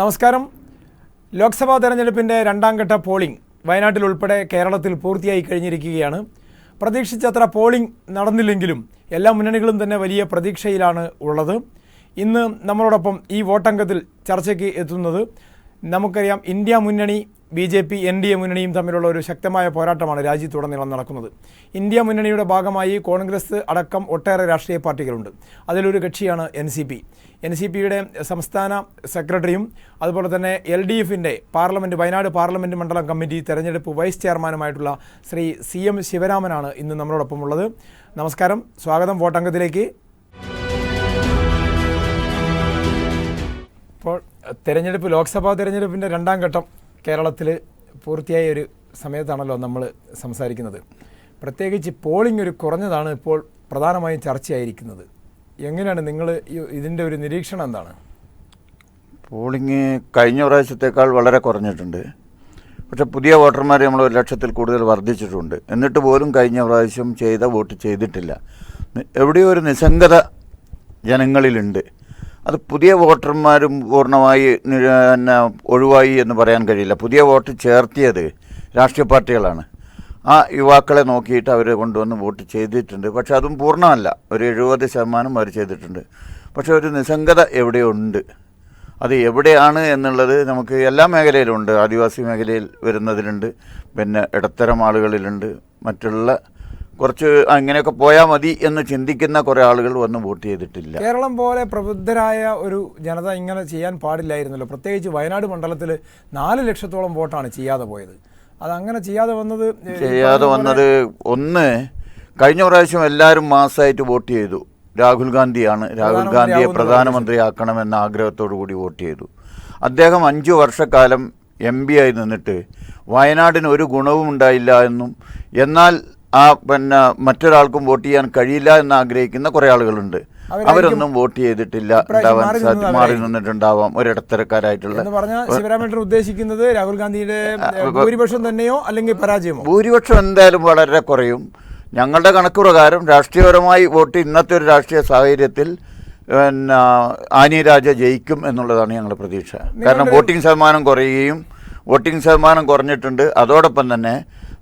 നമസ്കാരം. ലോക്സഭാ തെരഞ്ഞെടുപ്പിന്റെ രണ്ടാം ഘട്ട പോളിംഗ് വയനാട്ടിൽ ഉൾപ്പെടെ കേരളത്തിൽ പൂർത്തിയായി കഴിഞ്ഞിരിക്കുകയാണ്. പ്രതീക്ഷിച്ചത്ര പോളിംഗ് നടന്നില്ലെങ്കിലും എല്ലാ മുന്നണികളും തന്നെ വലിയ പ്രതീക്ഷയിലാണ് ഉള്ളത്. ഇന്ന് നമ്മളോടൊപ്പം ഈ വോട്ടംഗത്തിൽ ചർച്ചയ്ക്ക് എത്തുന്നത് നമുക്കറിയാം ഇന്ത്യ മുന്നണി B J P N D A മുന്നണിയും തമ്മിലുള്ള ഒരു ശക്തമായ പോരാട്ടമാണ് രാജ്യത്തുടനീളം നടക്കുന്നത്. ഇന്ത്യ മുന്നണിയുടെ ഭാഗമായി കോൺഗ്രസ് അടക്കം ഒട്ടേറെ രാഷ്ട്രീയ പാർട്ടികളുണ്ട്. അതിലൊരു കക്ഷിയാണ് N C P N C പിയുടെ സംസ്ഥാന സെക്രട്ടറിയും അതുപോലെ തന്നെ എൽ ഡി എഫിന്റെ പാർലമെന്റ് വയനാട് പാർലമെന്റ് മണ്ഡലം കമ്മിറ്റി തെരഞ്ഞെടുപ്പ് വൈസ് ചെയർമാനുമായിട്ടുള്ള ശ്രീ സി എം ശിവരാമനാണ് ഇന്ന് നമ്മളോടൊപ്പം ഉള്ളത്. നമസ്കാരം. സ്വാഗതം വോട്ടംഗത്തിലേക്ക്. ഇപ്പോൾ തെരഞ്ഞെടുപ്പ് ലോക്സഭാ തെരഞ്ഞെടുപ്പിന്റെ രണ്ടാം ഘട്ടം കേരളത്തിൽ പൂർത്തിയായ ഒരു സമയത്താണല്ലോ നമ്മൾ സംസാരിക്കുന്നത്. പ്രത്യേകിച്ച് പോളിംഗ് ഒരു കുറഞ്ഞതാണ് ഇപ്പോൾ പ്രധാനമായും ചർച്ചയായിരിക്കുന്നത്. എങ്ങനെയാണ് നിങ്ങൾ ഇതിന്റെ ഒരു നിരീക്ഷണം എന്താണ്? പോളിംഗ് കഴിഞ്ഞ പ്രാവശ്യത്തേക്കാൾ വളരെ കുറഞ്ഞിട്ടുണ്ട്. പക്ഷെ പുതിയ വോട്ടർമാർ നമ്മൾ ഒരു ലക്ഷത്തിൽ കൂടുതൽ വർദ്ധിച്ചിട്ടുണ്ട്. എന്നിട്ട് പോലും കഴിഞ്ഞ പ്രാവശ്യം ചെയ്ത വോട്ട് ചെയ്തിട്ടില്ല. എവിടെയോ ഒരു നിസ്സംഗത ജനങ്ങളിലുണ്ട്. അത് പുതിയ വോട്ടർമാരും പൂർണമായി പിന്നെ ഒഴിവായി എന്ന് പറയാൻ കഴിയില്ല. പുതിയ വോട്ട് ചേർത്തിയത് രാഷ്ട്രീയ പാർട്ടികളാണ്. ആ യുവാക്കളെ നോക്കിയിട്ട് അവർ കൊണ്ടുവന്ന് വോട്ട് ചെയ്തിട്ടുണ്ട്. പക്ഷെ അതും പൂർണമല്ല. ഒരു എഴുപത് ശതമാനം അവർ ചെയ്തിട്ടുണ്ട്. പക്ഷെ ഒരു നിസ്സംഗത എവിടെയോ ഉണ്ട് അത് എവിടെയാണ് എന്നുള്ളത് നമുക്ക് എല്ലാ മേഖലയിലുമുണ്ട് ആദിവാസി മേഖലയിൽ വരുന്നതിലുണ്ട്. പിന്നെ ഇടത്തരം ആളുകളിലുണ്ട്. മറ്റുള്ള കുറച്ച് അങ്ങനെയൊക്കെ പോയാൽ മതി എന്ന് ചിന്തിക്കുന്ന കുറേ ആളുകൾ വന്ന് വോട്ട് ചെയ്തിട്ടില്ല. കേരളം പോലെ പ്രബുദ്ധരായ ഒരു ജനത ഇങ്ങനെ ചെയ്യാൻ പാടില്ലായിരുന്നല്ലോ. പ്രത്യേകിച്ച് വയനാട് മണ്ഡലത്തിൽ നാല് ലക്ഷത്തോളം വോട്ടാണ് ചെയ്യാതെ പോയത്. അത് അങ്ങനെ ചെയ്യാതെ വന്നത് ചെയ്യാതെ വന്നത് ഒന്ന് കഴിഞ്ഞ പ്രാവശ്യം എല്ലാവരും മാസമായിട്ട് വോട്ട് ചെയ്തു. രാഹുൽ ഗാന്ധിയാണ്. രാഹുൽ ഗാന്ധിയെ പ്രധാനമന്ത്രിയാക്കണമെന്ന ആഗ്രഹത്തോടു കൂടി വോട്ട് ചെയ്തു. അദ്ദേഹം അഞ്ചു വർഷക്കാലം എം പി ആയി നിന്നിട്ട് വയനാടിന് ഒരു ഗുണവും ഉണ്ടായില്ല എന്നും എന്നാൽ ആ പിന്നെ മറ്റൊരാൾക്കും വോട്ട് ചെയ്യാൻ കഴിയില്ല എന്ന് ആഗ്രഹിക്കുന്ന കുറേ ആളുകളുണ്ട്. അവരൊന്നും വോട്ട് ചെയ്തിട്ടില്ല. ഉണ്ടാവാൻ മാറി നിന്നിട്ടുണ്ടാവാം ഒരിടത്തരക്കാരായിട്ടുള്ള ശിവരാമേട്ടൻ ഉദ്ദേശിക്കുന്നത് രാഹുൽ ഗാന്ധിയുടെ ഭൂരിപക്ഷം തന്നെയോ അല്ലെങ്കിൽ പരാജയമോ? ഭൂരിപക്ഷം എന്തായാലും വളരെ കുറയും. ഞങ്ങളുടെ കണക്ക് പ്രകാരം രാഷ്ട്രീയപരമായി വോട്ട് ഇന്നത്തെ ഒരു രാഷ്ട്രീയ സാഹചര്യത്തിൽ പിന്നെ ആനി രാജ ജയിക്കും എന്നുള്ളതാണ് ഞങ്ങളുടെ പ്രതീക്ഷ. കാരണം വോട്ടിംഗ് ശതമാനം കുറയുകയും വോട്ടിംഗ് ശതമാനം കുറഞ്ഞിട്ടുണ്ട്. അതോടൊപ്പം തന്നെ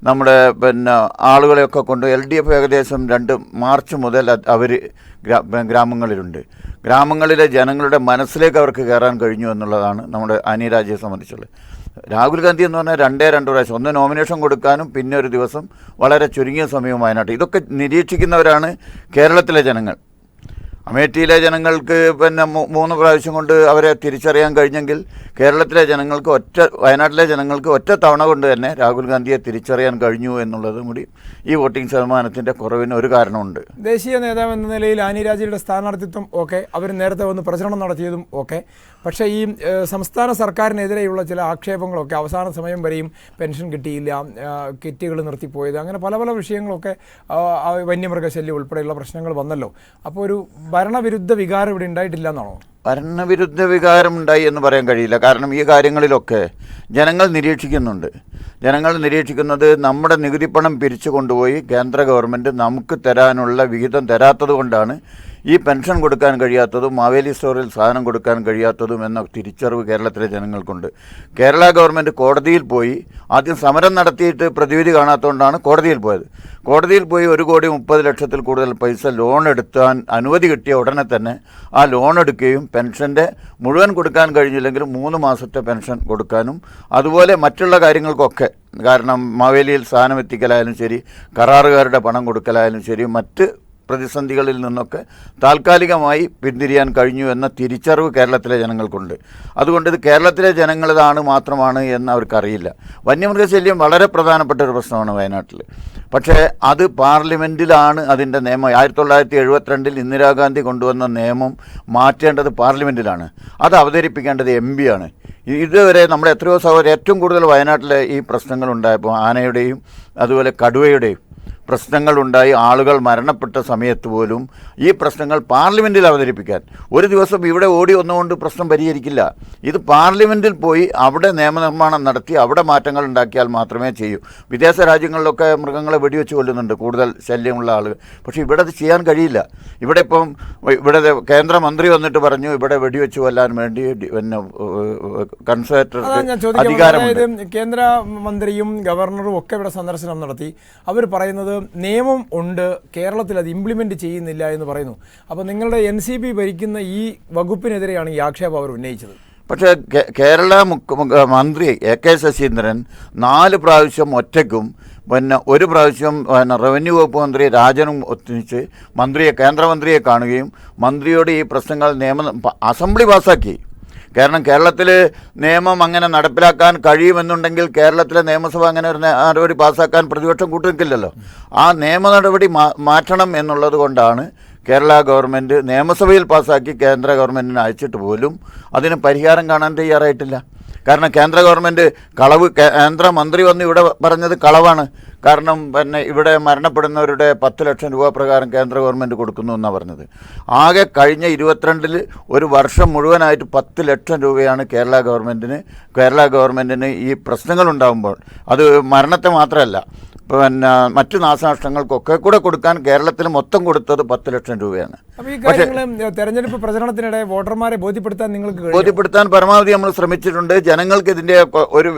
നമ്മുടെ പിന്നെ ആളുകളെയൊക്കെ കൊണ്ട് എൽ ഡി എഫ് ഏകദേശം രണ്ട് മാർച്ച് മുതൽ അവർ ഗ്രാമങ്ങളിലുണ്ട്. ഗ്രാമങ്ങളിലെ ജനങ്ങളുടെ മനസ്സിലേക്ക് അവർക്ക് കയറാൻ കഴിഞ്ഞു എന്നുള്ളതാണ് നമ്മുടെ ആനി രാജയെ സംബന്ധിച്ചുള്ളത്. രാഹുൽ ഗാന്ധി എന്ന് പറഞ്ഞാൽ രണ്ടേ രണ്ട് പ്രാവശ്യം ഒന്ന് നോമിനേഷൻ കൊടുക്കാനും പിന്നെ ഒരു ദിവസം വളരെ ചുരുങ്ങിയ സമയവും വയനാട്ടിൽ. ഇതൊക്കെ നിരീക്ഷിക്കുന്നവരാണ് കേരളത്തിലെ ജനങ്ങൾ. അമേഠിയിലെ ജനങ്ങൾക്ക് പിന്നെ മൂന്ന് പ്രാവശ്യം കൊണ്ട് അവരെ തിരിച്ചറിയാൻ കഴിഞ്ഞെങ്കിൽ കേരളത്തിലെ ജനങ്ങൾക്ക് ഒറ്റ വയനാട്ടിലെ ജനങ്ങൾക്ക് ഒറ്റ തവണ കൊണ്ട് തന്നെ രാഹുൽ ഗാന്ധിയെ തിരിച്ചറിയാൻ കഴിഞ്ഞു എന്നുള്ളതും കൂടി ഈ വോട്ടിംഗ് ശതമാനത്തിന്റെ കുറവിന് ഒരു കാരണമുണ്ട്. ദേശീയ നേതാവ് എന്ന നിലയിൽ ആനി രാജയുടെ സ്ഥാനാർത്ഥിത്വം ഓക്കെ. അവർ നേരത്തെ വന്ന് പ്രചരണം നടത്തിയതും ഓക്കെ. പക്ഷേ ഈ സംസ്ഥാന സർക്കാരിനെതിരെയുള്ള ചില ആക്ഷേപങ്ങളൊക്കെ അവസാന സമയം വരെയും പെൻഷൻ കിട്ടിയില്ല കിറ്റുകൾ നിർത്തിപ്പോയത് അങ്ങനെ പല പല വിഷയങ്ങളൊക്കെ വന്യമൃഗശല്യം ഉൾപ്പെടെയുള്ള പ്രശ്നങ്ങൾ വന്നല്ലോ. അപ്പോൾ ഒരു ഭരണവിരുദ്ധ വികാരം ഇവിടെ ഉണ്ടായിട്ടില്ല എന്നാണോ ഭരണവിരുദ്ധ വികാരം ഉണ്ടായി എന്ന് പറയാൻ കഴിയില്ല. കാരണം ഈ കാര്യങ്ങളിലൊക്കെ ജനങ്ങൾ നിരീക്ഷിക്കുന്നുണ്ട്. ജനങ്ങൾ നിരീക്ഷിക്കുന്നത് നമ്മുടെ നികുതിപ്പണം പിരിച്ചു കൊണ്ടുപോയി കേന്ദ്ര ഗവൺമെന്റ് നമുക്ക് തരാനുള്ള വിഹിതം തരാത്തത് കൊണ്ടാണ് ഈ പെൻഷൻ കൊടുക്കാൻ കഴിയാത്തതും മാവേലി സ്റ്റോറിൽ സാധനം കൊടുക്കാൻ കഴിയാത്തതും എന്ന തിരിച്ചറിവ് കേരളത്തിലെ ജനങ്ങൾക്കുണ്ട്. കേരള ഗവൺമെന്റ് കോടതിയിൽ പോയി ആദ്യം സമരം നടത്തിയിട്ട് പ്രതിവിധി കാണാത്തതുകൊണ്ടാണ് കോടതിയിൽ പോയത്. കോടതിയിൽ പോയി ഒരു കോടി മുപ്പത് ലക്ഷത്തിൽ കൂടുതൽ പൈസ ലോൺ എടുത്താൻ അനുമതി കിട്ടിയ ഉടനെ തന്നെ ആ ലോൺ എടുക്കുകയും പെൻഷന്റെ മുഴുവൻ കൊടുക്കാൻ കഴിഞ്ഞില്ലെങ്കിലും മൂന്ന് മാസത്തെ പെൻഷൻ കൊടുക്കാനും അതുപോലെ മറ്റുള്ള കാര്യങ്ങൾക്കൊക്കെ കാരണം മാവേലിയിൽ സാധനം എത്തിക്കലായാലും ശരി കരാറുകാരുടെ പണം കൊടുക്കലായാലും ശരി മറ്റ് പ്രതിസന്ധികളിൽ നിന്നൊക്കെ താൽക്കാലികമായി പിന്തിരിയാൻ കഴിഞ്ഞു എന്ന തിരിച്ചറിവ് കേരളത്തിലെ ജനങ്ങൾക്കുണ്ട്. അതുകൊണ്ട് ഇത് കേരളത്തിലെ ജനങ്ങളിതാണ് മാത്രമാണ് എന്ന് അവർക്കറിയില്ല. വന്യമൃഗശല്യം വളരെ പ്രധാനപ്പെട്ട ഒരു പ്രശ്നമാണ് വയനാട്ടിൽ പക്ഷേ അത് പാർലമെന്റിലാണ് അതിന്റെ നിയമം. ആയിരത്തി തൊള്ളായിരത്തി എഴുപത്തിരണ്ടിൽ ഇന്ദിരാഗാന്ധി കൊണ്ടുവന്ന നിയമം മാറ്റേണ്ടത് പാർലമെന്റിലാണ് അത് അവതരിപ്പിക്കേണ്ടത് എം ആണ്. ഇതുവരെ നമ്മുടെ എത്രയോ സഹോദരം ഏറ്റവും കൂടുതൽ വയനാട്ടിലെ ഈ പ്രശ്നങ്ങൾ ഉണ്ടായപ്പോൾ ആനയുടെയും അതുപോലെ കടുവയുടെയും പ്രശ്നങ്ങളുണ്ടായി ആളുകൾ മരണപ്പെട്ട സമയത്ത് പോലും ഈ പ്രശ്നങ്ങൾ പാർലമെന്റിൽ അവതരിപ്പിക്കാൻ. ഒരു ദിവസം ഇവിടെ ഓടി വന്നുകൊണ്ട് പ്രശ്നം പരിഹരിക്കില്ല. ഇത് പാർലമെന്റിൽ പോയി അവിടെ നിയമനിർമ്മാണം നടത്തി അവിടെ മാറ്റങ്ങൾ ഉണ്ടാക്കിയാൽ മാത്രമേ ചെയ്യൂ. വിദേശ രാജ്യങ്ങളിലൊക്കെ മൃഗങ്ങളെ വെടിവെച്ച് കൊല്ലുന്നുണ്ട് കൂടുതൽ ശല്യമുള്ള ആളുകൾ. പക്ഷേ ഇവിടെ അത് ചെയ്യാൻ കഴിയില്ല. ഇവിടെ ഇപ്പം ഇവിടെ കേന്ദ്രമന്ത്രി വന്നിട്ട് പറഞ്ഞു ഇവിടെ വെടിവെച്ച് കൊല്ലാൻ വേണ്ടി പിന്നെ കൺസേറ്റർ അധികാരം കേന്ദ്രമന്ത്രിയും ഗവർണറും ഒക്കെ ഇവിടെ സന്ദർശനം നടത്തി. അവർ പറയുന്നത് നിയമം ഉണ്ട് കേരളത്തിൽ അത് ഇംപ്ലിമെന്റ് ചെയ്യുന്നില്ല എന്ന് പറയുന്നു. അപ്പോൾ നിങ്ങളുടെ എൻ സി പി ഭരിക്കുന്ന ഈ വകുപ്പിനെതിരെയാണ് ഈ ആക്ഷേപം അവർ ഉന്നയിച്ചത്. പക്ഷേ കേരള മന്ത്രി എ കെ ശശീന്ദ്രൻ നാല് പ്രാവശ്യം ഒറ്റയ്ക്കും പിന്നെ ഒരു പ്രാവശ്യം പിന്നെ റവന്യൂ വകുപ്പ് മന്ത്രി രാജനും ഒത്തിച്ച് മന്ത്രിയെ കേന്ദ്രമന്ത്രിയെ കാണുകയും മന്ത്രിയോട് ഈ പ്രശ്നങ്ങൾ നിയമ അസംബ്ലി പാസ്സാക്കി കാരണം കേരളത്തിൽ നിയമം അങ്ങനെ നടപ്പിലാക്കാൻ കഴിയുമെന്നുണ്ടെങ്കിൽ കേരളത്തിലെ നിയമസഭ അങ്ങനെ ഒരു നടപടി പാസ്സാക്കാൻ പ്രതിപക്ഷം കൂട്ടുനിൽക്കില്ലല്ലോ. ആ നിയമ നടപടി മാറ്റണം എന്നുള്ളത് കൊണ്ടാണ് കേരള ഗവൺമെന്റ് നിയമസഭയിൽ പാസ്സാക്കി കേന്ദ്ര ഗവൺമെന്റിന് അയച്ചിട്ട് പോലും അതിന് പരിഹാരം കാണാൻ തയ്യാറായിട്ടില്ല. കാരണം കേന്ദ്ര ഗവൺമെന്റ് കളവ് കേന്ദ്ര മന്ത്രി വന്ന് ഇവിടെ പറഞ്ഞത് കളവാണ്. കാരണം പിന്നെ ഇവിടെ മരണപ്പെടുന്നവരുടെ പത്ത് ലക്ഷം രൂപ പ്രകാരം കേന്ദ്ര ഗവൺമെന്റ് കൊടുക്കുന്നു എന്നാണ് പറഞ്ഞത്. ആകെ കഴിഞ്ഞ ഇരുപത്തിരണ്ടിൽ ഒരു വർഷം മുഴുവനായിട്ട് പത്ത് ലക്ഷം രൂപയാണ് കേരള ഗവൺമെന്റിന് കേരള ഗവൺമെന്റിന് ഈ പ്രശ്നങ്ങളുണ്ടാകുമ്പോൾ അത് മരണത്തെ മാത്രമല്ല പിന്നെ മറ്റു നാശനഷ്ടങ്ങൾക്കൊക്കെ കൂടെ കൊടുക്കാൻ കേരളത്തിൽ മൊത്തം കൊടുത്തത് പത്ത് ലക്ഷം രൂപയാണ്. തെരഞ്ഞെടുപ്പ് പ്രചരണത്തിനിടെ വോട്ടർമാരെ ബോധ്യപ്പെടുത്താൻ നിങ്ങൾക്ക് ബോധ്യപ്പെടുത്താൻ പരമാവധി നമ്മൾ ശ്രമിച്ചിട്ടുണ്ട്. ജനങ്ങൾക്ക് ഇതിന്റെ ഒരു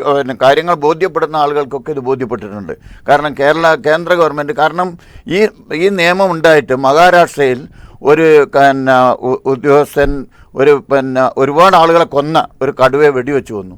കാര്യങ്ങൾ ബോധ്യപ്പെടുന്ന ആളുകൾക്കൊക്കെ ഇത് ബോധ്യപ്പെട്ടിട്ടുണ്ട്. കാരണം കേരള കേന്ദ്ര ഗവൺമെന്റ് കാരണം ഈ ഈ നിയമം ഉണ്ടായിട്ട് മഹാരാഷ്ട്രയിൽ ഒരു പിന്നെ ഉദ്യോഗസ്ഥൻ ഒരു പിന്നെ ഒരുപാട് ആളുകളെ കൊന്ന ഒരു കടുവയെ വെടിവെച്ച് വന്നു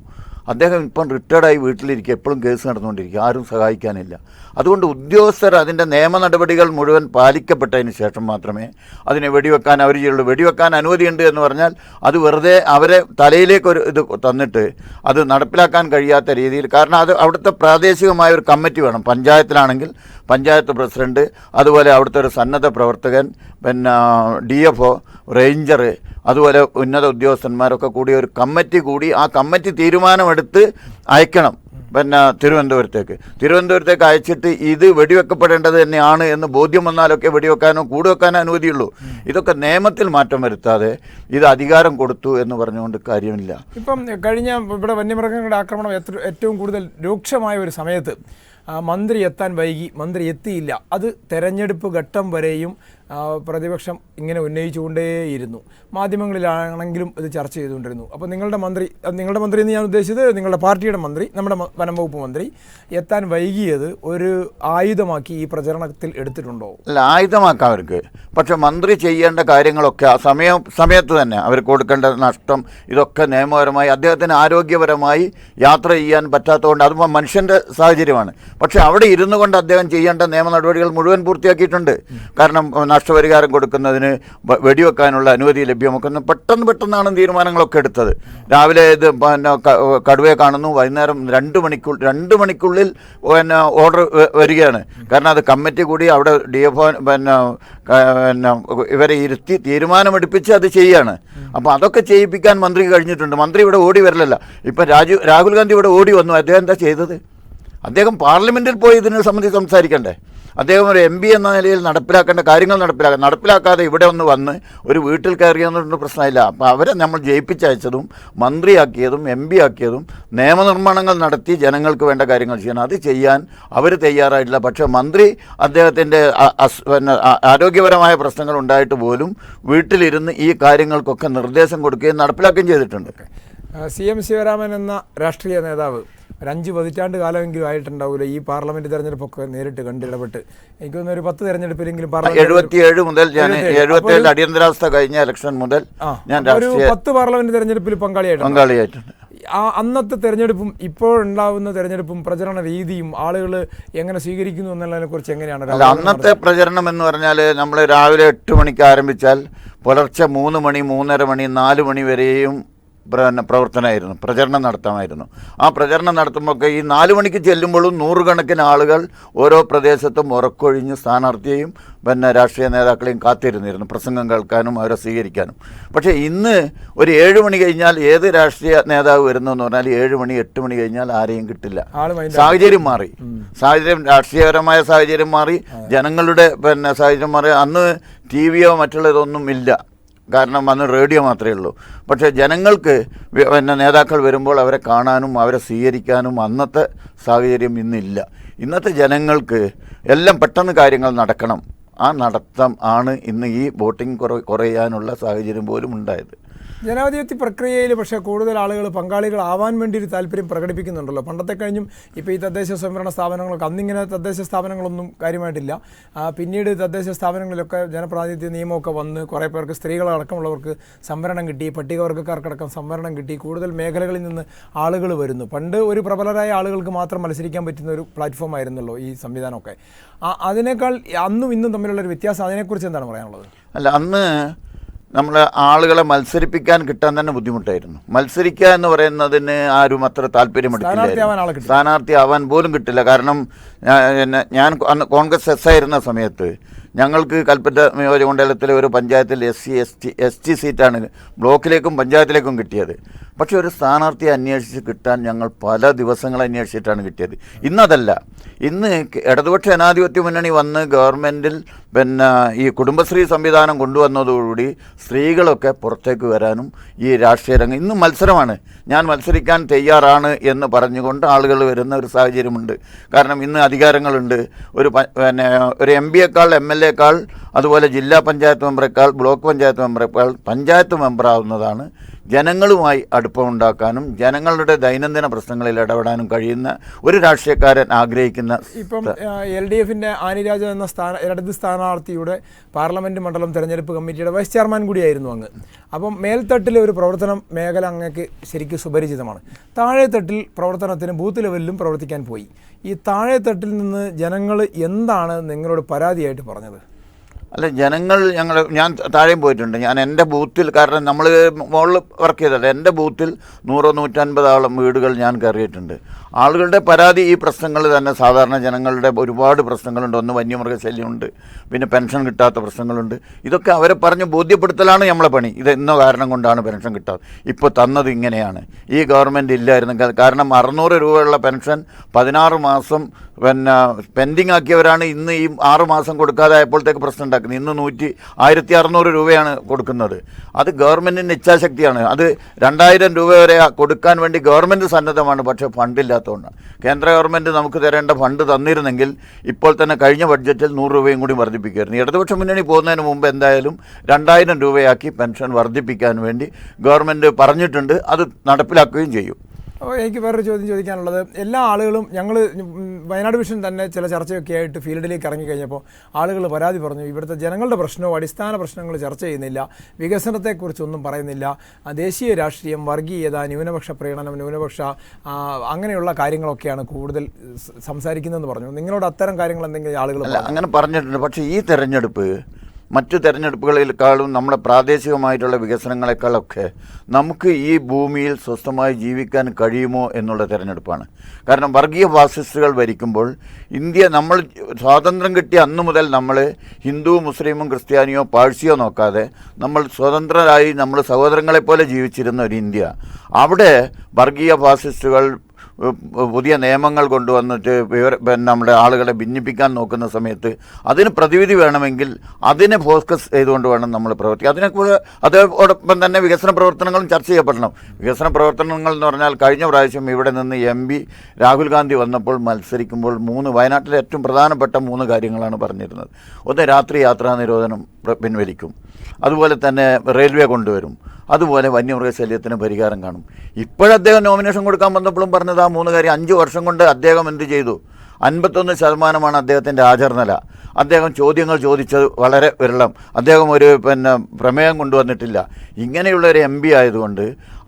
അദ്ദേഹം ഇപ്പം റിട്ടയർഡായി വീട്ടിലിരിക്കുക എപ്പോഴും കേസ് നടന്നുകൊണ്ടിരിക്കുക ആരും സഹായിക്കാനില്ല. അതുകൊണ്ട് ഉദ്യോഗസ്ഥർ അതിന്റെ നിയമ നടപടികൾ മുഴുവൻ പാലിക്കപ്പെട്ടതിന് ശേഷം മാത്രമേ അതിനെ വെടിവെക്കാൻ അവർ ചെയ്യുള്ളൂ വെടിവെക്കാൻ അനുമതിയുണ്ട് എന്ന് പറഞ്ഞാൽ അത് വെറുതെ അവരെ തലയിലേക്ക് ഒരു ഇത് തന്നിട്ട് അത് നടപ്പിലാക്കാൻ കഴിയാത്ത രീതിയിൽ കാരണം അത് അവിടുത്തെ പ്രാദേശികമായ ഒരു കമ്മിറ്റി വേണം. പഞ്ചായത്തിലാണെങ്കിൽ പഞ്ചായത്ത് പ്രസിഡന്റ് അതുപോലെ അവിടുത്തെ ഒരു സന്നദ്ധ പ്രവർത്തകൻ പിന്നെ ഡി എഫ് ഒ റേഞ്ചർ അതുപോലെ ഉന്നത ഉദ്യോഗസ്ഥന്മാരൊക്കെ കൂടി ഒരു കമ്മിറ്റി കൂടി ആ കമ്മിറ്റി തീരുമാനമെടുത്ത് അയക്കണം. പിന്നെ തിരുവനന്തപുരത്തേക്ക്. തിരുവനന്തപുരത്തേക്ക് അയച്ചിട്ട് ഇത് വെടിവെക്കപ്പെടേണ്ടത് തന്നെയാണ് എന്ന് ബോധ്യം വന്നാലൊക്കെ വെടിവെക്കാനോ കൂടുവെക്കാനോ അനുമതിയുള്ളൂ. ഇതൊക്കെ നിയമത്തിൽ മാറ്റം വരുത്താതെ ഇത് അധികാരം കൊടുത്തു എന്ന് പറഞ്ഞുകൊണ്ട് കാര്യമില്ല. ഇപ്പം കഴിഞ്ഞ ഇവിടെ വന്യമൃഗങ്ങളുടെ ആക്രമണം ഏറ്റവും കൂടുതൽ രൂക്ഷമായ ഒരു സമയത്ത് മന്ത്രി എത്താൻ വൈകി മന്ത്രി എത്തിയില്ല. അത് തെരഞ്ഞെടുപ്പ് ഘട്ടം വരെയും പ്രതിപക്ഷം ഇങ്ങനെ ഉന്നയിച്ചുകൊണ്ടേയിരുന്നു. മാധ്യമങ്ങളിലാണെങ്കിലും ഇത് ചർച്ച ചെയ്തുകൊണ്ടിരുന്നു. അപ്പോൾ നിങ്ങളുടെ മന്ത്രി നിങ്ങളുടെ മന്ത്രി എന്ന് ഞാൻ ഉദ്ദേശിച്ചത് നിങ്ങളുടെ പാർട്ടിയുടെ മന്ത്രി നമ്മുടെ വനം വകുപ്പ് മന്ത്രി എത്താൻ വൈകിയത് ഒരു ആയുധമാക്കി ഈ പ്രചരണത്തിൽ എടുത്തിട്ടുണ്ടോ? അല്ല ആയുധമാക്കാം അവർക്ക്. പക്ഷെ മന്ത്രി ചെയ്യേണ്ട കാര്യങ്ങളൊക്കെ ആ സമയം സമയത്ത് തന്നെ അവർക്ക് കൊടുക്കേണ്ട നഷ്ടം ഇതൊക്കെ നിയമപരമായി അദ്ദേഹത്തിന് ആരോഗ്യപരമായി യാത്ര ചെയ്യാൻ പറ്റാത്തതുകൊണ്ട് അത് മനുഷ്യന്റെ സാഹചര്യമാണ്. പക്ഷെ അവിടെ ഇരുന്നു കൊണ്ട് അദ്ദേഹം ചെയ്യേണ്ട നിയമ നടപടികൾ മുഴുവൻ പൂർത്തിയാക്കിയിട്ടുണ്ട്. കാരണം നഷ്ടപരിഹാരം കൊടുക്കുന്നതിന് വെടിവെക്കാനുള്ള അനുമതി ലഭ്യമാക്കുന്നു പെട്ടെന്ന് പെട്ടെന്നാണ് തീരുമാനങ്ങളൊക്കെ എടുത്തത്. രാവിലെ ഇത് പിന്നെ കടുവയെ കാണുന്നു. വൈകുന്നേരം രണ്ട് മണിക്കു രണ്ട് മണിക്കുള്ളിൽ പിന്നെ ഓർഡർ വരികയാണ്. കാരണം അത് കമ്മിറ്റി കൂടി അവിടെ ഡി എഫ് പിന്നെ പിന്നെ ഇവരെ ഇരുത്തി തീരുമാനമെടുപ്പിച്ച് അത് ചെയ്യാണ്. അപ്പോൾ അതൊക്കെ ചെയ്യിപ്പിക്കാൻ മന്ത്രി കഴിഞ്ഞിട്ടുണ്ട്. മന്ത്രി ഇവിടെ ഓടി വരില്ലല്ല ഇപ്പം രാജു രാഹുൽ ഗാന്ധി ഇവിടെ ഓടി വന്നു. അദ്ദേഹം എന്താ ചെയ്തത്? അദ്ദേഹം പാർലമെന്റിൽ പോയി ഇതിനെ സംബന്ധിച്ച് സംസാരിക്കണ്ടേ? അദ്ദേഹം ഒരു എം എന്ന നിലയിൽ നടപ്പിലാക്കേണ്ട കാര്യങ്ങൾ നടപ്പിലാക്കുക നടപ്പിലാക്കാതെ ഇവിടെ ഒന്ന് വന്ന് ഒരു വീട്ടിൽ കയറിയെന്നുള്ള പ്രശ്നമില്ല. അപ്പോൾ അവരെ നമ്മൾ ജയിപ്പിച്ചയച്ചതും മന്ത്രിയാക്കിയതും എം പി ആക്കിയതും നിയമനിർമ്മാണങ്ങൾ നടത്തി ജനങ്ങൾക്ക് വേണ്ട കാര്യങ്ങൾ ചെയ്യണം അത് ചെയ്യാൻ അവർ തയ്യാറായിട്ടില്ല. പക്ഷേ മന്ത്രി അദ്ദേഹത്തിന്റെ പിന്നെ ആരോഗ്യപരമായ പ്രശ്നങ്ങൾ ഉണ്ടായിട്ട് പോലും വീട്ടിലിരുന്ന് ഈ കാര്യങ്ങൾക്കൊക്കെ നിർദ്ദേശം കൊടുക്കുകയും നടപ്പിലാക്കുകയും ചെയ്തിട്ടുണ്ട്. സി എം ശിവരാമൻ എന്ന രാഷ്ട്രീയ നേതാവ് ഒരു അഞ്ച് പതിറ്റാണ്ട് കാലമെങ്കിലും ആയിട്ടുണ്ടാവില്ല ഈ പാർലമെന്റ് തെരഞ്ഞെടുപ്പൊക്കെ നേരിട്ട് കണ്ടിടപെട്ട് എനിക്ക് തോന്നുന്നു ഒരു പത്ത് തെരഞ്ഞെടുപ്പിലെങ്കിലും എഴുപത്തിയേഴ് മുതൽ ഞാൻ എഴുപത്തിയേഴ്. അടിയന്തരാവസ്ഥ കഴിഞ്ഞ ഇലക്ഷൻ മുതൽ ഞാൻ ഒരു പത്ത് പാർലമെന്റ് തെരഞ്ഞെടുപ്പിൽ പങ്കാളിയായിട്ടുണ്ട്. പങ്കാളിയായിട്ടുണ്ട്. ആ അന്നത്തെ തെരഞ്ഞെടുപ്പും ഇപ്പോഴുണ്ടാവുന്ന തെരഞ്ഞെടുപ്പും പ്രചരണ രീതിയും ആളുകൾ എങ്ങനെ സ്വീകരിക്കുന്നു എന്നുള്ളതിനെ കുറിച്ച് എങ്ങനെയാണ് അന്നത്തെ പ്രചരണം എന്ന് പറഞ്ഞാൽ നമ്മൾ രാവിലെ എട്ട് മണിക്ക് ആരംഭിച്ചാൽ പുലർച്ചെ മൂന്ന് മണി മൂന്നര മണി നാല് മണി വരെയും പ്രവർത്തനമായിരുന്നു. പ്രചരണം നടത്താമായിരുന്നു. ആ പ്രചരണം നടത്തുമ്പോൾ ഈ നാല് മണിക്ക് ചെല്ലുമ്പോഴും നൂറുകണക്കിന് ആളുകൾ ഓരോ പ്രദേശത്തും ഉറക്കൊഴിഞ്ഞ് സ്ഥാനാർത്ഥിയെയും പിന്നെ രാഷ്ട്രീയ നേതാക്കളെയും കാത്തിരുന്നിരുന്നു. പ്രസംഗം കേൾക്കാനും അവരെ സ്വീകരിക്കാനും. പക്ഷേ ഇന്ന് ഒരു ഏഴ് മണി കഴിഞ്ഞാൽ ഏത് രാഷ്ട്രീയ നേതാവ് വരുന്നു എന്ന് പറഞ്ഞാൽ ഏഴ് മണി എട്ട് മണി കഴിഞ്ഞാൽ ആരെയും കിട്ടില്ല. സാഹചര്യം മാറി. സാഹചര്യം രാഷ്ട്രീയപരമായ സാഹചര്യം മാറി. ജനങ്ങളുടെ പിന്നെ സാഹചര്യം മാറി. അന്ന് ടി വിയോ മറ്റുള്ളതൊന്നും ഇല്ല. കാരണം അന്ന് റേഡിയോ മാത്രമേ ഉള്ളൂ. പക്ഷേ ജനങ്ങൾക്ക് പിന്നെ നേതാക്കൾ വരുമ്പോൾ അവരെ കാണാനും അവരെ സ്വീകരിക്കാനും അന്നത്തെ സാഹചര്യം ഇന്നില്ല. ഇന്നത്തെ ജനങ്ങൾക്ക് എല്ലാം പെട്ടെന്ന് കാര്യങ്ങൾ നടക്കണം. ആ നടത്തം ആണ് ഇന്ന് ഈ വോട്ടിംഗ് കുറ കുറയാനുള്ള സാഹചര്യം പോലും ഉണ്ടായത്. ജനാധിപത്യ പ്രക്രിയയിൽ പക്ഷേ കൂടുതൽ ആളുകൾ പങ്കാളികളാവാൻ വേണ്ടി ഒരു താല്പര്യം പ്രകടിപ്പിക്കുന്നുണ്ടല്ലോ. പണ്ടത്തെ കഴിഞ്ഞും ഇപ്പോൾ ഈ തദ്ദേശ സ്വയംഭരണ സ്ഥാപനങ്ങളൊക്കെ അന്നിങ്ങനെ തദ്ദേശ സ്ഥാപനങ്ങളൊന്നും കാര്യമായിട്ടില്ല. പിന്നീട് തദ്ദേശ സ്ഥാപനങ്ങളിലൊക്കെ ജനപ്രാതിനിധ്യ നിയമമൊക്കെ വന്ന് കുറേ പേർക്ക് സ്ത്രീകളടക്കമുള്ളവർക്ക് സംവരണം കിട്ടി പട്ടികവർഗക്കാർക്കടക്കം സംവരണം കിട്ടി കൂടുതൽ മേഖലകളിൽ നിന്ന് ആളുകൾ വരുന്നു. പണ്ട് ഒരു പ്രബലരായ ആളുകൾക്ക് മാത്രം മത്സരിക്കാൻ പറ്റുന്ന ഒരു പ്ലാറ്റ്ഫോം ആയിരുന്നല്ലോ ഈ സംവിധാനമൊക്കെ. അതിനേക്കാൾ അന്നും ഇന്നും തമ്മിലുള്ള ഒരു വ്യത്യാസം അതിനെക്കുറിച്ച് എന്താണ് പറയാനുള്ളത്? അല്ല അന്ന് നമ്മൾ ആളുകളെ മത്സരിപ്പിക്കാൻ കിട്ടാൻ തന്നെ ബുദ്ധിമുട്ടായിരുന്നു. മത്സരിക്കുക എന്ന് പറയുന്നതിന് ആരും അത്ര താല്പര്യമെടുക്കില്ല സ്ഥാനാർത്ഥി ആവാൻ പോലും കിട്ടില്ല. കാരണം ഞാൻ അന്ന് കോൺഗ്രസ് എസ് ആയിരുന്ന സമയത്ത് ഞങ്ങൾക്ക് കൽപ്പറ്റ നിയോജകമണ്ഡലത്തിലെ ഒരു പഞ്ചായത്തിൽ S C S T S T സീറ്റാണ് ബ്ലോക്കിലേക്കും പഞ്ചായത്തിലേക്കും കിട്ടിയത്. പക്ഷേ ഒരു സ്ഥാനാർത്ഥിയെ അന്വേഷിച്ച് കിട്ടാൻ ഞങ്ങൾ പല ദിവസങ്ങൾ അന്വേഷിച്ചിട്ടാണ് കിട്ടിയത്. ഇന്നതല്ല. ഇന്ന് ഇടതുപക്ഷ ജനാധിപത്യ മുന്നണി വന്ന് ഗവൺമെന്റിൽ പിന്നെ ഈ കുടുംബശ്രീ സംവിധാനം കൊണ്ടുവന്നതോടുകൂടി സ്ത്രീകളൊക്കെ പുറത്തേക്ക് വരാനും ഈ രാഷ്ട്രീയ രംഗം ഇന്ന് മത്സരമാണ്. ഞാൻ മത്സരിക്കാൻ തയ്യാറാണ് എന്ന് പറഞ്ഞുകൊണ്ട് ആളുകൾ വരുന്ന ഒരു സാഹചര്യമുണ്ട്. കാരണം ഇന്ന് അധികാരങ്ങളുണ്ട്. ഒരു പിന്നെ ഒരു എം ബിയേക്കാൾ എം എൽ എക്കാൾ അതുപോലെ ജില്ലാ പഞ്ചായത്ത് മെമ്പറേക്കാൾ ബ്ലോക്ക് പഞ്ചായത്ത് മെമ്പറേക്കാൾ പഞ്ചായത്ത് മെമ്പറാവുന്നതാണ് ജനങ്ങളുമായി അടുപ്പമുണ്ടാക്കാനും ജനങ്ങളുടെ ദൈനംദിന പ്രശ്നങ്ങളിൽ ഇടപെടാനും കഴിയുന്ന ഒരു രാഷ്ട്രീയക്കാരൻ ആഗ്രഹിക്കുന്ന ഇപ്പം എൽ ഡി എഫിന്റെ ആനിരാജ എന്ന സ്ഥാന ഇടത് സ്ഥാനാർത്ഥിയുടെ പാർലമെന്റ് മണ്ഡലം തെരഞ്ഞെടുപ്പ് കമ്മിറ്റിയുടെ വൈസ് ചെയർമാൻ കൂടിയായിരുന്നു അങ്ങ്. അപ്പം മേൽത്തട്ടിലെ ഒരു പ്രവർത്തനം മേഖല അങ്ങേക്ക് ശരിക്കും സുപരിചിതമാണ്. താഴെത്തട്ടിൽ പ്രവർത്തനത്തിന് ബൂത്ത് ലെവലിലും പ്രവർത്തിക്കാൻ പോയി. ഈ താഴെത്തട്ടിൽ നിന്ന് ജനങ്ങൾ എന്താണ് നിങ്ങളോട് പരാതിയായിട്ട് പറഞ്ഞത്? അല്ല ജനങ്ങൾ ഞങ്ങൾ ഞാൻ താഴെയും പോയിട്ടുണ്ട്. ഞാൻ എന്റെ ബൂത്തിൽ കാരണം നമ്മൾ മുകളിൽ വർക്ക് ചെയ്തല്ല എന്റെ ബൂത്തിൽ നൂറോ നൂറ്റൻപതോളം വീടുകൾ ഞാൻ കയറിയിട്ടുണ്ട്. ആളുകളുടെ പരാതി ഈ പ്രശ്നങ്ങൾ തന്നെ സാധാരണ ജനങ്ങളുടെ ഒരുപാട് പ്രശ്നങ്ങളുണ്ട്. ഒന്ന് വന്യമൃഗശല്യമുണ്ട് പിന്നെ പെൻഷൻ കിട്ടാത്ത പ്രശ്നങ്ങളുണ്ട്. ഇതൊക്കെ അവരെ പറഞ്ഞ് ബോധ്യപ്പെടുത്തലാണ് നമ്മളെ പണി. ഇത് ഇന്ന കാരണം കൊണ്ടാണ് പെൻഷൻ കിട്ടാത്തത് ഇപ്പോൾ തന്നത് ഇങ്ങനെയാണ്. ഈ ഗവൺമെന്റ് ഇല്ലായിരുന്നു. കാരണം അറുന്നൂറ് രൂപയുള്ള പെൻഷൻ പതിനാറ് മാസം പിന്നെ പെൻഡിങ് ആക്കിയവരാണ് ഇന്ന് ഈ ആറ് മാസം കൊടുക്കാതായപ്പോഴത്തേക്ക് പ്രശ്നം ഉണ്ടാക്കുന്നത് ഇന്ന് നൂറ്റി ആയിരത്തി അറുന്നൂറ് രൂപയാണ് കൊടുക്കുന്നത്. അത് ഗവൺമെന്റിന്റെ ഇച്ഛാശക്തിയാണ്. അത് രണ്ടായിരം രൂപ വരെ കൊടുക്കാൻ വേണ്ടി ഗവൺമെന്റ് സന്നദ്ധമാണ് പക്ഷേ ഫണ്ടില്ലാത്തതുകൊണ്ട്. കേന്ദ്ര ഗവൺമെന്റ് നമുക്ക് തരേണ്ട ഫണ്ട് തന്നിരുന്നെങ്കിൽ ഇപ്പോൾ തന്നെ കഴിഞ്ഞ ബഡ്ജറ്റിൽ നൂറ് രൂപയും കൂടി വർദ്ധിപ്പിക്കുമായിരുന്നു. ഇടതുപക്ഷ മുന്നണി പോകുന്നതിന് മുമ്പ് എന്തായാലും രണ്ടായിരം രൂപയാക്കി പെൻഷൻ വർദ്ധിപ്പിക്കാൻ വേണ്ടി ഗവൺമെന്റ് പറഞ്ഞിട്ടുണ്ട്. അത് നടപ്പിലാക്കുകയും ചെയ്യും. എനിക്ക് വേറൊരു ചോദ്യം ചോദിക്കാനുള്ളത്. എല്ലാ ആളുകളും ഞങ്ങൾ വയനാട് വിഷൻ തന്നെ ചില ചർച്ചയൊക്കെ ആയിട്ട് ഫീൽഡിലേക്ക് ഇറങ്ങി കഴിഞ്ഞപ്പോൾ ആളുകൾ പരാതി പറഞ്ഞു ഇവിടുത്തെ ജനങ്ങളുടെ പ്രശ്നവും അടിസ്ഥാന പ്രശ്നങ്ങൾ ചർച്ച ചെയ്യുന്നില്ല വികസനത്തെക്കുറിച്ചൊന്നും പറയുന്നില്ല ദേശീയ രാഷ്ട്രീയം വർഗീയത ന്യൂനപക്ഷ പ്രീണനം ന്യൂനപക്ഷ അങ്ങനെയുള്ള കാര്യങ്ങളൊക്കെയാണ് കൂടുതൽ സംസാരിക്കുന്നതെന്ന് പറഞ്ഞു. നിങ്ങളോട് അത്തരം കാര്യങ്ങൾ എന്തെങ്കിലും ആളുകൾ അങ്ങനെ പറഞ്ഞിട്ടുണ്ട്. പക്ഷേ ഈ തെരഞ്ഞെടുപ്പ് മറ്റു തിരഞ്ഞെടുപ്പുകളേക്കാളും നമ്മുടെ പ്രാദേശികമായിട്ടുള്ള വികസനങ്ങളെക്കാളൊക്കെ നമുക്ക് ഈ ഭൂമിയിൽ സ്വസ്ഥമായി ജീവിക്കാൻ കഴിയുമോ എന്നുള്ള തിരഞ്ഞെടുപ്പാണ്. കാരണം വർഗീയ ഫാസിസ്റ്റുകൾ ഭരിക്കുമ്പോൾ ഇന്ത്യ നമ്മൾ സ്വാതന്ത്ര്യം കിട്ടിയ അന്ന് മുതൽ നമ്മൾ ഹിന്ദു മുസ്ലിമും ക്രിസ്ത്യാനിയോ പാഴ്സിയോ നോക്കാതെ നമ്മൾ സ്വതന്ത്രരായി നമ്മൾ സഹോദരങ്ങളെപ്പോലെ ജീവിച്ചിരുന്ന ഒരു ഇന്ത്യ. അവിടെ വർഗീയ ഫാസിസ്റ്റുകൾ പുതിയ നിയമങ്ങൾ കൊണ്ടുവന്നിട്ട് നമ്മുടെ ആളുകളെ ഭിന്നിപ്പിക്കാൻ നോക്കുന്ന സമയത്ത് അതിന് പ്രതിവിധി വേണമെങ്കിൽ അതിനെ ഫോക്കസ് ചെയ്തുകൊണ്ട് വേണം നമ്മൾ പ്രവർത്തിക്കുക അതിനെക്കുറിച്ച് അതോടൊപ്പം തന്നെ വികസന പ്രവർത്തനങ്ങളും ചർച്ച ചെയ്യപ്പെടണം. വികസന പ്രവർത്തനങ്ങൾ എന്ന് പറഞ്ഞാൽ കഴിഞ്ഞ പ്രാവശ്യം ഇവിടെ നിന്ന് എം പി രാഹുൽ ഗാന്ധി വന്നപ്പോൾ മത്സരിക്കുമ്പോൾ മൂന്ന് വയനാട്ടിലെ ഏറ്റവും പ്രധാനപ്പെട്ട മൂന്ന് കാര്യങ്ങളാണ് പറഞ്ഞിരുന്നത്. ഒന്ന് രാത്രി യാത്രാ നിരോധനം പിൻവലിക്കും. അതുപോലെ തന്നെ റെയിൽവേ കൊണ്ടുവരും. അതുപോലെ വന്യമൃഗശല്യത്തിന് പരിഹാരം കാണും. ഇപ്പോഴദ്ദേഹം നോമിനേഷൻ കൊടുക്കാൻ വന്നപ്പോഴും പറഞ്ഞത് ആ മൂന്ന് കാര്യം അഞ്ച് വർഷം കൊണ്ട് അദ്ദേഹം എന്ത് ചെയ്തു? അൻപത്തൊന്ന് ശതമാനമാണ് അദ്ദേഹത്തിന്റെ ആചരണല അദ്ദേഹം ചോദ്യങ്ങൾ ചോദിച്ചത് വളരെ വിരളം. അദ്ദേഹം ഒരു പിന്നെ പ്രമേയം കൊണ്ടുവന്നിട്ടില്ല. ഇങ്ങനെയുള്ള ഒരു എം പി ആയതുകൊണ്ട്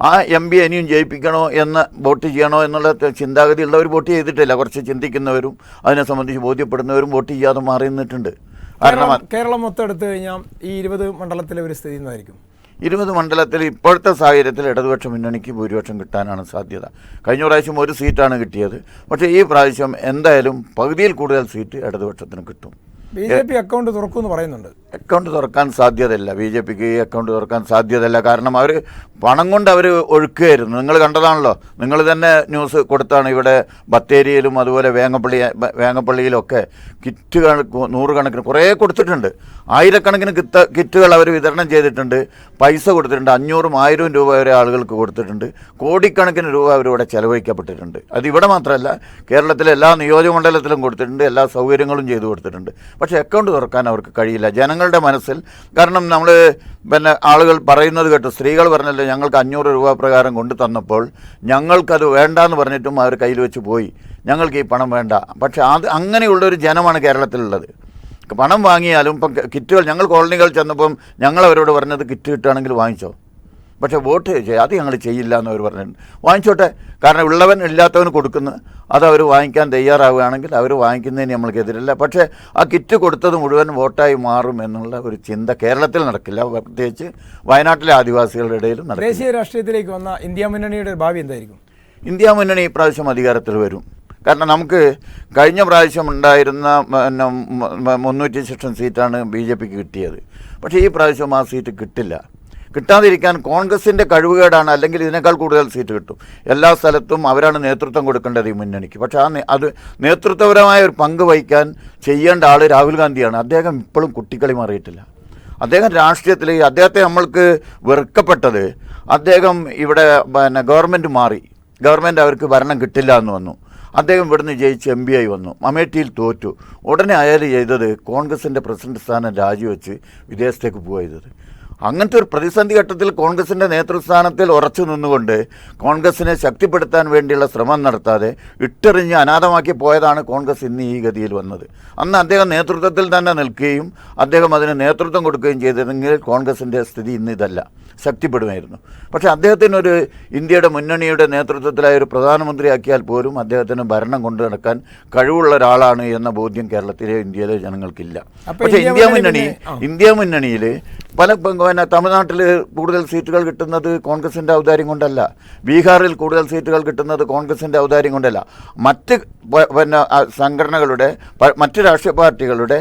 ആ എം പി ഇനിയും ജയിപ്പിക്കണോ എന്ന് വോട്ട് ചെയ്യണോ എന്നുള്ള ചിന്താഗതിയുള്ളവർ വോട്ട് ചെയ്തിട്ടില്ല. കുറച്ച് ചിന്തിക്കുന്നവരും അതിനെ സംബന്ധിച്ച് ബോധ്യപ്പെടുന്നവരും വോട്ട് ചെയ്യാതെ മാറി നിന്നിട്ടുണ്ട് കാരണം കേരളം മൊത്തം എടുത്തു കഴിഞ്ഞാൽ ഈ ഇരുപത് മണ്ഡലത്തിലെ ഒരു സ്ഥിതി എന്നായിരിക്കും ഇരുപത് മണ്ഡലത്തിൽ ഇപ്പോഴത്തെ സാഹചര്യത്തിൽ ഇടതുപക്ഷ മുന്നണിക്ക് ഭൂരിപക്ഷം കിട്ടാനാണ് സാധ്യത. കഴിഞ്ഞ പ്രാവശ്യം ഒരു സീറ്റാണ് കിട്ടിയത്. പക്ഷേ ഈ പ്രാവശ്യം എന്തായാലും പകുതിയിൽ കൂടുതൽ സീറ്റ് ഇടതുപക്ഷത്തിന് കിട്ടും. ബി ജെ പി അക്കൗണ്ട് തുറക്കുമെന്ന് പറയുന്നുണ്ട്. അക്കൗണ്ട് തുറക്കാൻ സാധ്യതയില്ല. ബി ജെ പിക്ക് ഈ അക്കൗണ്ട് തുറക്കാൻ സാധ്യതയില്ല. കാരണം അവർ പണം കൊണ്ട് അവർ ഒഴുക്കുകയായിരുന്നു നിങ്ങൾ കണ്ടതാണല്ലോ. നിങ്ങൾ തന്നെ ന്യൂസ് കൊടുത്താണ് ഇവിടെ ബത്തേരിയിലും അതുപോലെ വേങ്ങപ്പള്ളി വേങ്ങപ്പള്ളിയിലൊക്കെ കിറ്റ് കണക്ക് നൂറുകണക്കിന് കുറേ കൊടുത്തിട്ടുണ്ട്. ആയിരക്കണക്കിന് കിത്ത കിറ്റുകൾ അവർ വിതരണം ചെയ്തിട്ടുണ്ട്. പൈസ കൊടുത്തിട്ടുണ്ട്. അഞ്ഞൂറും ആയിരവും രൂപ വരെ ആളുകൾക്ക് കൊടുത്തിട്ടുണ്ട്. കോടിക്കണക്കിന് രൂപ അവരിവിടെ ചെലവഴിക്കപ്പെട്ടിട്ടുണ്ട്. അത് ഇവിടെ മാത്രമല്ല കേരളത്തിലെ എല്ലാ നിയോജകമണ്ഡലത്തിലും കൊടുത്തിട്ടുണ്ട്. എല്ലാ സൗകര്യങ്ങളും ചെയ്തു കൊടുത്തിട്ടുണ്ട്. പക്ഷേ അക്കൗണ്ട് തുറക്കാൻ അവർക്ക് കഴിയില്ല. ജനങ്ങളുടെ മനസ്സിൽ. കാരണം നമ്മൾ പിന്നെ ആളുകൾ പറയുന്നത് കേട്ട് സ്ത്രീകൾ പറഞ്ഞല്ലോ ഞങ്ങൾക്ക് അഞ്ഞൂറ് രൂപ പ്രകാരം കൊണ്ടു തന്നപ്പോൾ ഞങ്ങൾക്കത് വേണ്ടാന്ന് പറഞ്ഞിട്ടും അവർ കയ്യിൽ വെച്ച് പോയി. ഞങ്ങൾക്ക് ഈ പണം വേണ്ട. പക്ഷേ അത് അങ്ങനെയുള്ളൊരു ജനമാണ് കേരളത്തിലുള്ളത്. പണം വാങ്ങിയാലും ഇപ്പം കിറ്റുകൾ ഞങ്ങൾ കോളനികൾ ചെന്നപ്പം ഞങ്ങൾ അവരോട് പറഞ്ഞത് കിറ്റ് കിട്ടുകയാണെങ്കിൽ വാങ്ങിച്ചോ. പക്ഷേ വോട്ട് ചെയ്യാം അത് ഞങ്ങൾ ചെയ്യില്ല എന്ന് അവർ പറഞ്ഞിട്ടുണ്ട്. വാങ്ങിച്ചോട്ടെ. കാരണം ഉള്ളവൻ ഇല്ലാത്തവന് കൊടുക്കുന്ന. അത് അവർ വാങ്ങിക്കാൻ തയ്യാറാവുകയാണെങ്കിൽ അവർ വാങ്ങിക്കുന്നതിന് നമ്മൾക്കെതിരല്ല. പക്ഷേ ആ കിറ്റ് കൊടുത്തത് മുഴുവൻ വോട്ടായി മാറും എന്നുള്ള ഒരു ചിന്ത കേരളത്തിൽ നടക്കില്ല. പ്രത്യേകിച്ച് വയനാട്ടിലെ ആദിവാസികളുടെ ഇടയിലും നടക്കും ദേശീയ രാഷ്ട്രീയത്തിലേക്ക് വന്ന ഇന്ത്യ മുന്നണിയുടെ ഭാവി എന്തായിരിക്കും? ഇന്ത്യ മുന്നണി ഇപ്രാവശ്യം അധികാരത്തിൽ വരും. കാരണം നമുക്ക് കഴിഞ്ഞ പ്രാവശ്യം ഉണ്ടായിരുന്ന പിന്നെ മുന്നൂറ്റി ശിഷ്ടം സീറ്റാണ് ബി ജെ പിക്ക് കിട്ടിയത്. പക്ഷേ ഈ പ്രാവശ്യം ആ സീറ്റ് കിട്ടില്ല. കിട്ടാതിരിക്കാൻ കോൺഗ്രസിന്റെ കഴിവുകേടാണ് അല്ലെങ്കിൽ ഇതിനേക്കാൾ കൂടുതൽ സീറ്റ് കിട്ടും. എല്ലാ സ്ഥലത്തും അവരാണ് നേതൃത്വം കൊടുക്കേണ്ടത് ഈ മുന്നണിക്ക്. പക്ഷേ ആ അത് നേതൃത്വപരമായ ഒരു പങ്ക് വഹിക്കാൻ ചെയ്യേണ്ട ആൾ രാഹുൽ ഗാന്ധിയാണ്. അദ്ദേഹം ഇപ്പോഴും കുട്ടിക്കളി മാറിയിട്ടില്ല. അദ്ദേഹം രാഷ്ട്രീയത്തിൽ അദ്ദേഹത്തെ നമ്മൾക്ക് വെറുക്കപ്പെട്ടത് അദ്ദേഹം ഇവിടെ പിന്നെ ഗവൺമെന്റ് മാറി. ഗവൺമെന്റ് അവർക്ക് ഭരണം കിട്ടില്ല എന്ന് വന്നു. അദ്ദേഹം ഇവിടുന്ന് ജയിച്ച് എം പി ആയി വന്നു. അമേഠിയിൽ തോറ്റു. ഉടനെ അയാൾ ചെയ്തത് കോൺഗ്രസിന്റെ പ്രസിഡന്റ് സ്ഥാനം രാജിവെച്ച് വിദേശത്തേക്ക് പോയത് അങ്ങനത്തെ ഒരു പ്രതിസന്ധി ഘട്ടത്തിൽ കോൺഗ്രസിന്റെ നേതൃസ്ഥാനത്തിൽ ഉറച്ചു നിന്നുകൊണ്ട് കോൺഗ്രസിനെ ശക്തിപ്പെടുത്താൻ വേണ്ടിയുള്ള ശ്രമം നടത്താതെ ഇട്ടെറിഞ്ഞ് അനാഥമാക്കി പോയതാണ് കോൺഗ്രസ് ഇന്ന് ഈ ഗതിയിൽ വന്നത്. അന്ന് അദ്ദേഹം നേതൃത്വത്തിൽ തന്നെ നിൽക്കുകയും അദ്ദേഹം അതിന് നേതൃത്വം കൊടുക്കുകയും ചെയ്തിരുന്നെങ്കിൽ കോൺഗ്രസിന്റെ സ്ഥിതി ഇന്ന് ഇതല്ല. ശക്തിപ്പെടുമായിരുന്നു. പക്ഷേ അദ്ദേഹത്തിനൊരു ഇന്ത്യയുടെ മുന്നണിയുടെ നേതൃത്വത്തിലായ ഒരു പ്രധാനമന്ത്രിയാക്കിയാൽ പോലും അദ്ദേഹത്തിന് ഭരണം കൊണ്ടു നടക്കാൻ കഴിവുള്ള ഒരാളാണ് എന്ന ബോധ്യം കേരളത്തിലെ ഇന്ത്യയിലെ ജനങ്ങൾക്കില്ല. പക്ഷേ ഇന്ത്യ മുന്നണി. ഇന്ത്യ മുന്നണിയിൽ പല പിന്നെ തമിഴ്നാട്ടിൽ കൂടുതൽ സീറ്റുകൾ കിട്ടുന്നത് കോൺഗ്രസിന്റെ ഔദാര്യം കൊണ്ടല്ല. ബീഹാറിൽ കൂടുതൽ സീറ്റുകൾ കിട്ടുന്നത് കോൺഗ്രസിന്റെ ഔദാര്യം കൊണ്ടല്ല. മറ്റ് പിന്നെ സംഘടനകളുടെ മറ്റ് രാഷ്ട്രീയ പാർട്ടികളുടെ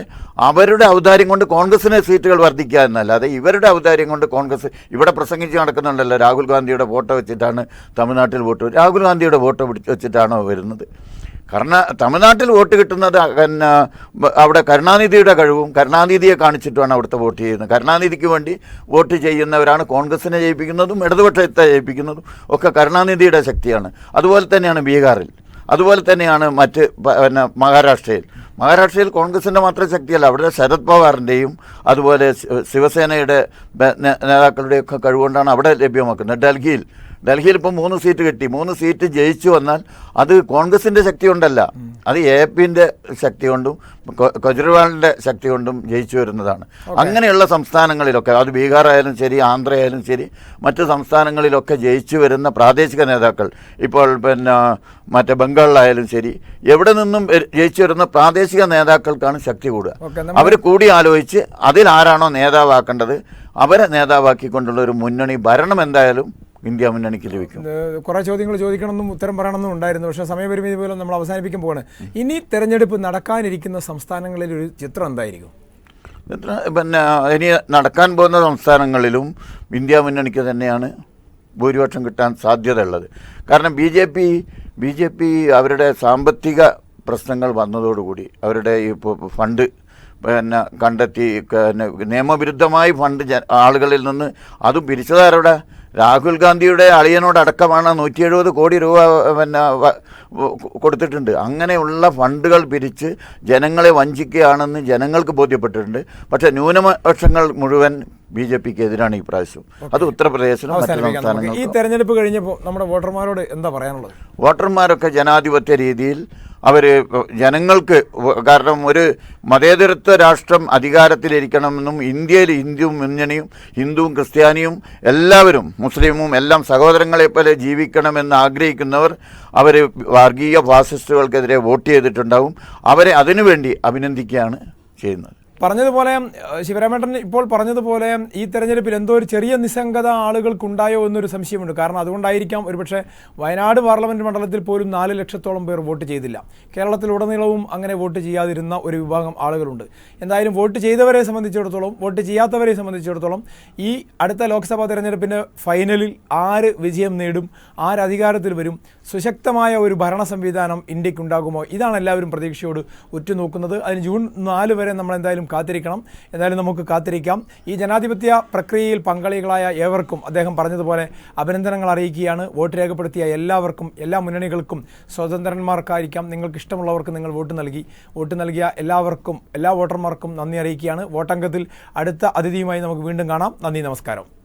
അവരുടെ ഔദാര്യം കൊണ്ട് കോൺഗ്രസിന് സീറ്റുകൾ വർദ്ധിക്കുക എന്നല്ലാതെ ഇവരുടെ ഔദാര്യം കൊണ്ട് കോൺഗ്രസ് ഇവിടെ പ്രസംഗിച്ച് നടക്കുന്നുണ്ടല്ലോ രാഹുൽ ഗാന്ധിയുടെ ഫോട്ടോ വെച്ചിട്ടാണ് തമിഴ്നാട്ടിൽ വോട്ട് രാഹുൽ ഗാന്ധിയുടെ പിടിച്ച് വെച്ചിട്ടാണോ വരുന്നത്. കർണ തമിഴ്നാട്ടിൽ വോട്ട് കിട്ടുന്നത് പിന്നെ അവിടെ കരുണാനിധിയുടെ കഴിവും കരുണാനിധിയെ കാണിച്ചിട്ടുമാണ് അവിടുത്തെ വോട്ട് ചെയ്യുന്നത്. കരുണാനിധിക്ക് വേണ്ടി വോട്ട് ചെയ്യുന്നവരാണ് കോൺഗ്രസിനെ ജയിപ്പിക്കുന്നതും ഇടതുപക്ഷത്തെ ജയിപ്പിക്കുന്നതും ഒക്കെ കരുണാനിധിയുടെ ശക്തിയാണ്. അതുപോലെ തന്നെയാണ് ബീഹാറിൽ. അതുപോലെ തന്നെയാണ് മറ്റ് പിന്നെ മഹാരാഷ്ട്രയിൽ. മഹാരാഷ്ട്രയിൽ കോൺഗ്രസിന്റെ മാത്രം ശക്തിയല്ല അവിടെ ശരത് പവാറിന്റെയും അതുപോലെ ശിവസേനയുടെ നേതാക്കളുടെയൊക്കെ കഴിവുകൊണ്ടാണ് അവിടെ ലഭ്യമാക്കുന്നത്. ഡൽഹിയിൽ ഡൽഹിയിൽ ഇപ്പോൾ മൂന്ന് സീറ്റ് കിട്ടി. മൂന്ന് സീറ്റ് ജയിച്ചു വന്നാൽ അത് കോൺഗ്രസിന്റെ ശക്തി കൊണ്ടല്ല അത് എ പിന്റെ ശക്തി കൊണ്ടും കെജ്രിവാളിന്റെ ശക്തി കൊണ്ടും ജയിച്ചു വരുന്നതാണ്. അങ്ങനെയുള്ള സംസ്ഥാനങ്ങളിലൊക്കെ അത് ബീഹാർ ആയാലും ശരി ആന്ധ്ര ആയാലും ശരി മറ്റ് സംസ്ഥാനങ്ങളിലൊക്കെ ജയിച്ചു വരുന്ന പ്രാദേശിക നേതാക്കൾ ഇപ്പോൾ പിന്നെ മറ്റേ ബംഗാളിലായാലും ശരി എവിടെ നിന്നും ജയിച്ചു വരുന്ന പ്രാദേശിക നേതാക്കൾക്കാണ് ശക്തി കൂടുക. അവർ കൂടി ആലോചിച്ച് അതിലാരാണോ നേതാവാക്കേണ്ടത് അവരെ നേതാവാക്കിക്കൊണ്ടുള്ള ഒരു മുന്നണി ഭരണം എന്തായാലും ഇന്ത്യ മുന്നണിക്ക് ലഭിക്കും. കുറെ ചോദ്യങ്ങൾ ചോദിക്കണമെന്നും ഉത്തരം പറയണമെന്നും ഉണ്ടായിരുന്നു. പക്ഷേ സമയപരിമിതി പോലും നമ്മൾ അവസാനിപ്പിക്കാൻ പോവാണ്. ഇനി തെരഞ്ഞെടുപ്പ് നടക്കാനിരിക്കുന്ന സംസ്ഥാനങ്ങളിൽ ഒരു ചിത്രം എന്തായിരിക്കും? പിന്നെ ഇനി നടക്കാൻ പോകുന്ന സംസ്ഥാനങ്ങളിലും ഇന്ത്യ മുന്നണിക്ക് തന്നെയാണ് ഭൂരിപക്ഷം കിട്ടാൻ സാധ്യതയുള്ളത്. കാരണം B J P B J P അവരുടെ സാമ്പത്തിക പ്രശ്നങ്ങൾ വന്നതോടുകൂടി അവരുടെ ഈ ഫണ്ട് പിന്നെ കണ്ടെത്തി പിന്നെ നിയമവിരുദ്ധമായി ഫണ്ട് ആളുകളിൽ നിന്ന് അതും പിരിച്ചതാരുടെ രാഹുൽ ഗാന്ധിയുടെ അളിയനോടക്കമാണ് നൂറ്റി എഴുപത് കോടി രൂപ പിന്നെ കൊടുത്തിട്ടുണ്ട്. അങ്ങനെയുള്ള ഫണ്ടുകൾ പിരിച്ച് ജനങ്ങളെ വഞ്ചിക്കുകയാണെന്ന് ജനങ്ങൾക്ക് ബോധ്യപ്പെട്ടിട്ടുണ്ട്. പക്ഷേ ന്യൂനപക്ഷങ്ങൾ മുഴുവൻ ബി ജെ പിക്ക് എതിരാണ് ഈ പ്രാവശ്യം. അത് ഉത്തർപ്രദേശിലും മറ്റു ഈ തെരഞ്ഞെടുപ്പ് കഴിഞ്ഞപ്പോൾ നമ്മുടെ വോട്ടർമാരോട് എന്താ പറയാനുള്ളത്? വോട്ടർമാരൊക്കെ ജനാധിപത്യ രീതിയിൽ അവർ ജനങ്ങൾക്ക് കാരണം ഒരു മതേതരത്വ രാഷ്ട്രം അധികാരത്തിലിരിക്കണമെന്നും ഇന്ത്യയിൽ ഹിന്ദു മുന്നണിയും ഹിന്ദുവും ക്രിസ്ത്യാനിയും എല്ലാവരും മുസ്ലിമും എല്ലാം സഹോദരങ്ങളെ പോലെ ജീവിക്കണമെന്ന് ആഗ്രഹിക്കുന്നവർ അവർ വർഗീയ ഫാസിസ്റ്റുകൾക്കെതിരെ വോട്ട് ചെയ്തിട്ടുണ്ടാവും. അവരെ അതിനുവേണ്ടി അഭിനന്ദിക്കുകയാണ് ചെയ്യുന്നത്. പറഞ്ഞതുപോലെ ശിവരാമേട്ടൻ ഇപ്പോൾ പറഞ്ഞതുപോലെ ഈ തെരഞ്ഞെടുപ്പിൽ എന്തോ ഒരു ചെറിയ നിസ്സംഗത ആളുകൾക്കുണ്ടായോ എന്നൊരു സംശയമുണ്ട്. കാരണം അതുകൊണ്ടായിരിക്കാം ഒരുപക്ഷെ വയനാട് പാർലമെന്റ് മണ്ഡലത്തിൽ പോലും നാല് ലക്ഷത്തോളം പേർ വോട്ട് ചെയ്തില്ല. കേരളത്തിലുടനീളവും അങ്ങനെ വോട്ട് ചെയ്യാതിരുന്ന ഒരു വിഭാഗം ആളുകളുണ്ട്. എന്തായാലും വോട്ട് ചെയ്തവരെ സംബന്ധിച്ചിടത്തോളം വോട്ട് ചെയ്യാത്തവരെ സംബന്ധിച്ചിടത്തോളം ഈ അടുത്ത ലോക്സഭാ തെരഞ്ഞെടുപ്പിന്റെ ഫൈനലിൽ ആര് വിജയം നേടും ആര് അധികാരത്തിൽ വരും സുശക്തമായ ഒരു ഭരണ സംവിധാനം ഇന്ത്യക്കുണ്ടാകുമോ? ഇതാണ് എല്ലാവരും പ്രതീക്ഷയോട് ഉറ്റുനോക്കുന്നത്. അതിന് ജൂൺ നാല് വരെ നമ്മൾ എന്തായാലും കാത്തിരിക്കണം. എന്തായാലും നമുക്ക് കാത്തിരിക്കാം. ഈ ജനാധിപത്യ പ്രക്രിയയിൽ പങ്കാളികളായ ഏവർക്കും അദ്ദേഹം പറഞ്ഞതുപോലെ അഭിനന്ദനങ്ങൾ അറിയിക്കുകയാണ്. വോട്ട് രേഖപ്പെടുത്തിയ എല്ലാവർക്കും എല്ലാ മുന്നണികൾക്കും സ്വതന്ത്രന്മാർക്കായിരിക്കാം. നിങ്ങൾക്ക് ഇഷ്ടമുള്ളവർക്ക് നിങ്ങൾ വോട്ട് നൽകി. വോട്ട് നൽകിയ എല്ലാവർക്കും എല്ലാ വോട്ടർമാർക്കും നന്ദി അറിയിക്കുകയാണ്. വോട്ടംഗത്തിൽ അടുത്ത അതിഥിയുമായി നമുക്ക് വീണ്ടും കാണാം. നന്ദി നമസ്കാരം.